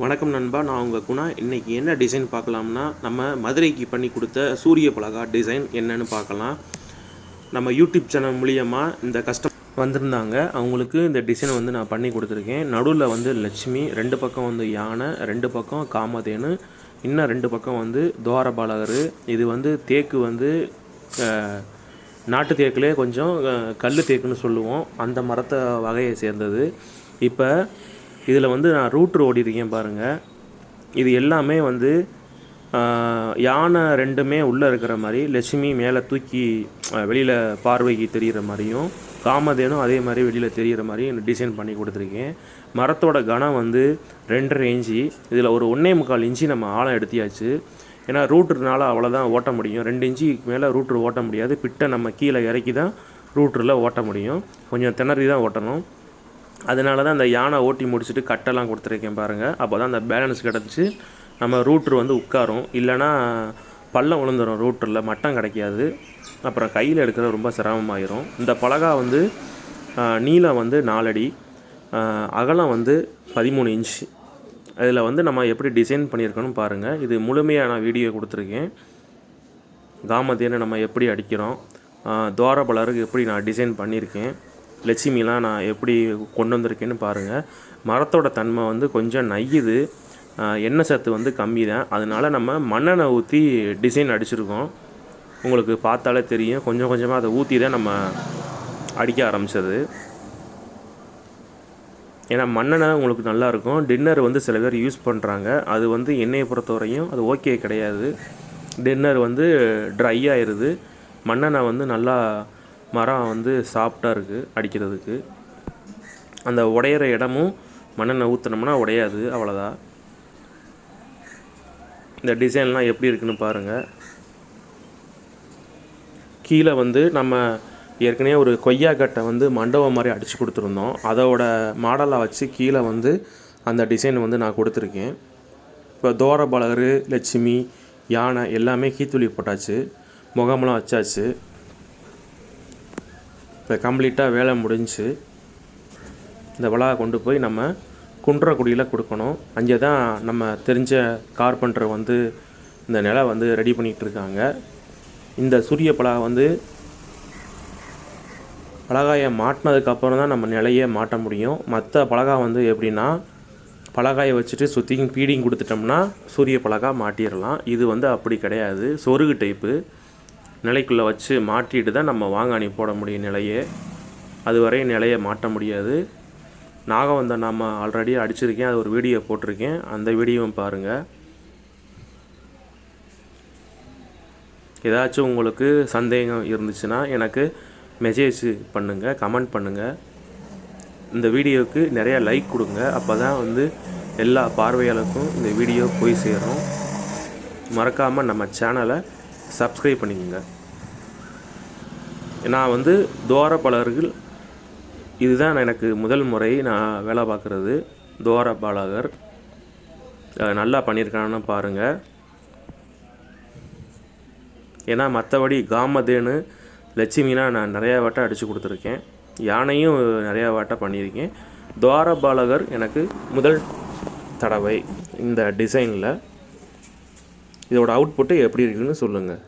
வணக்கம் நண்பா நான் உங்கள் குணா. இன்றைக்கி என்ன டிசைன் பார்க்கலாம்னா நம்ம மதுரைக்கு பண்ணி கொடுத்த சூரிய பலகா டிசைன் என்னன்னு பார்க்கலாம். நம்ம யூடியூப் சேனல் மூலியமாக இந்த கஸ்டம் வந்திருந்தாங்க. அவங்களுக்கு இந்த டிசைனை வந்து நான் பண்ணி கொடுத்துருக்கேன். நடுவில் வந்து லட்சுமி ரெண்டு பக்கம் வந்து யானை ரெண்டு பக்கம் காமதேனு இன்னும் ரெண்டு பக்கம் வந்து துவாரபாலகர். இது வந்து தேக்கு வந்து நாட்டு தேக்குலேயே கொஞ்சம் கல் தேக்குன்னு சொல்லுவோம். அந்த மரத்தை வகையை சேர்ந்தது. இப்போ இதில் வந்து நான் ரூட்ரு ஓடிருக்கேன் பாருங்கள் இது எல்லாமே வந்து யானை ரெண்டுமே உள்ளே இருக்கிற மாதிரி லட்சுமி மேலே தூக்கி வெளியில் பார்வைக்கு தெரிகிற மாதிரியும் காமதேனும் அதே மாதிரி வெளியில் தெரிகிற மாதிரி டிசைன் பண்ணி கொடுத்துருக்கேன். மரத்தோட கனம் வந்து ரெண்டரை இன்ச்சு. இதில் ஒரு ஒன்றே முக்கால் இன்ச்சு நம்ம ஆழம் எடுத்தியாச்சு. ஏன்னா ரூட்ருனால அவ்வளோதான் ஓட்ட முடியும். ரெண்டு இன்ச்சுக்கு மேலே ரூட்ரு ஓட்ட முடியாது. பிட்டை நம்ம கீழே இறக்கி தான் ரூட்ரில் ஓட்ட முடியும். கொஞ்சம் திணறி தான் ஓட்டணும். அதனால தான் அந்த யானை ஓட்டி முடிச்சுட்டு கட்டெல்லாம் கொடுத்துருக்கேன் பாருங்கள் அப்போ தான் அந்த பேலன்ஸ் கிடச்சி நம்ம ரூட்ரு வந்து உட்காரும். இல்லைன்னா பள்ளம் விழுந்துடும் ரூட்டரில் மட்டம் கிடைக்காது. அப்புறம் கையில் எடுக்கிறது ரொம்ப சிரமமாயிரும். இந்த பலகா வந்து நீளம் வந்து நாலடி அகலம் வந்து பதிமூணு இன்ச் அதில் வந்து நம்ம எப்படி டிசைன் பண்ணியிருக்கோன்னு பாருங்கள் இது முழுமையாக நான் வீடியோ கொடுத்துருக்கேன். காமதேனை நம்ம எப்படி அடிக்கிறோம் துவாரபலருக்கு எப்படி நான் டிசைன் பண்ணியிருக்கேன். லட்சுமிலாம் நான் எப்படி கொண்டு வந்திருக்கேன்னு பாருங்கள் மரத்தோட தன்மை வந்து கொஞ்சம் நையுது. எண்ணெய் சத்து வந்து கம்மி தான் அதனால நம்ம மண்ணெண்ணெய் ஊற்றி டிசைன் அடிச்சிருக்கோம். உங்களுக்கு பார்த்தாலே தெரியும். கொஞ்சம் கொஞ்சமாக அதை ஊற்றி தான் நம்ம அடிக்க ஆரம்பித்தது ஏன்னா மண்ணெண்ணெய் உங்களுக்கு நல்லாயிருக்கும் டின்னர் வந்து சில பேர் யூஸ் பண்ணுறாங்க அது வந்து எண்ணெயை பொறுத்தவரையும் அது ஓகே கிடையாது. டின்னர் வந்து ட்ரை ஆயிடுது மண்ணெண்ணெய் வந்து நல்லா மரம் வந்து சாஃப்டாக இருக்குது அடிக்கிறதுக்கு. அந்த உடையிற இடமும் மண்ணெண்ணெய் ஊற்றினோம்னா உடையாது அவ்வளோதான் இந்த டிசைன்லாம் எப்படி இருக்குன்னு பாருங்கள் கீழே வந்து நம்ம ஏற்கனவே ஒரு கொய்யாக்கட்டை வந்து மண்டபம் மாதிரி அடித்து கொடுத்துருந்தோம். அதோட மாடலாக வச்சு கீழே வந்து அந்த டிசைன் வந்து நான் கொடுத்துருக்கேன். இப்போ தோரபலகர் லட்சுமி யானை எல்லாமே கீத்துளி போட்டாச்சு. முகமெல்லாம் வச்சாச்சு. இப்போ கம்ப்ளீட்டாக வேலை முடிஞ்சுச்சு இந்த விழா கொண்டு போய் நம்ம குன்றக்குடியில் கொடுக்கணும். அங்கே தான் நம்ம தெரிஞ்ச கார்பெண்டர் வந்து இந்த நிலை வந்து ரெடி பண்ணிகிட்டு இருக்காங்க. இந்த சூரிய பலகை வந்து பலகாயை மாட்டினதுக்கப்புறம் தான் நம்ம நிலையே மாட்ட முடியும். மற்ற பலகா வந்து எப்படின்னா பலகாயை வச்சுட்டு சுற்றியும் பீடிங் கொடுத்துட்டோம்னா சூரிய பலகா மாட்டிடலாம். இது வந்து அப்படி கிடையாது. சொருகு டைப்பு நிலைக்குள்ளே வச்சு மாட்டிட்டு தான் நம்ம வாங்காணி போட முடியும் நிலையே. அதுவரை நிலையை மாட்ட முடியாது. நாகவந்தன் நம்ம ஆல்ரெடி அடிச்சிருக்கேன். அது ஒரு வீடியோ போட்டிருக்கேன். அந்த வீடியோவும் பாருங்கள் ஏதாச்சும் உங்களுக்கு சந்தேகம் இருந்துச்சுன்னா எனக்கு மெசேஜ் பண்ணுங்கள் கமெண்ட் பண்ணுங்கள் இந்த வீடியோவுக்கு நிறையா லைக் கொடுங்க. அப்போ தான் வந்து எல்லா பார்வையாளருக்கும் இந்த வீடியோ போய் சேரும். மறக்காமல் நம்ம சேனலை சப்ஸ்கிரைப் பண்ணிக்கோங்க. நான் வந்து துவாரபாலகர்கள் இதுதான் எனக்கு முதல் முறை நான் வேலை பார்க்குறது. துவாரபாலகர் நல்லா பண்ணியிருக்கான்னு பாருங்கள் ஏன்னா மற்றபடி காமதேனு லட்சுமினா நான் நிறையா வாட்டை அடித்து கொடுத்துருக்கேன். யானையும் நிறையா வாட்டை பண்ணியிருக்கேன். துவாரபாலகர் எனக்கு முதல் தடவை இந்த டிசைனில். இதோட அவுட்புட்டு எப்படி இருக்குன்னு சொல்லுங்கள்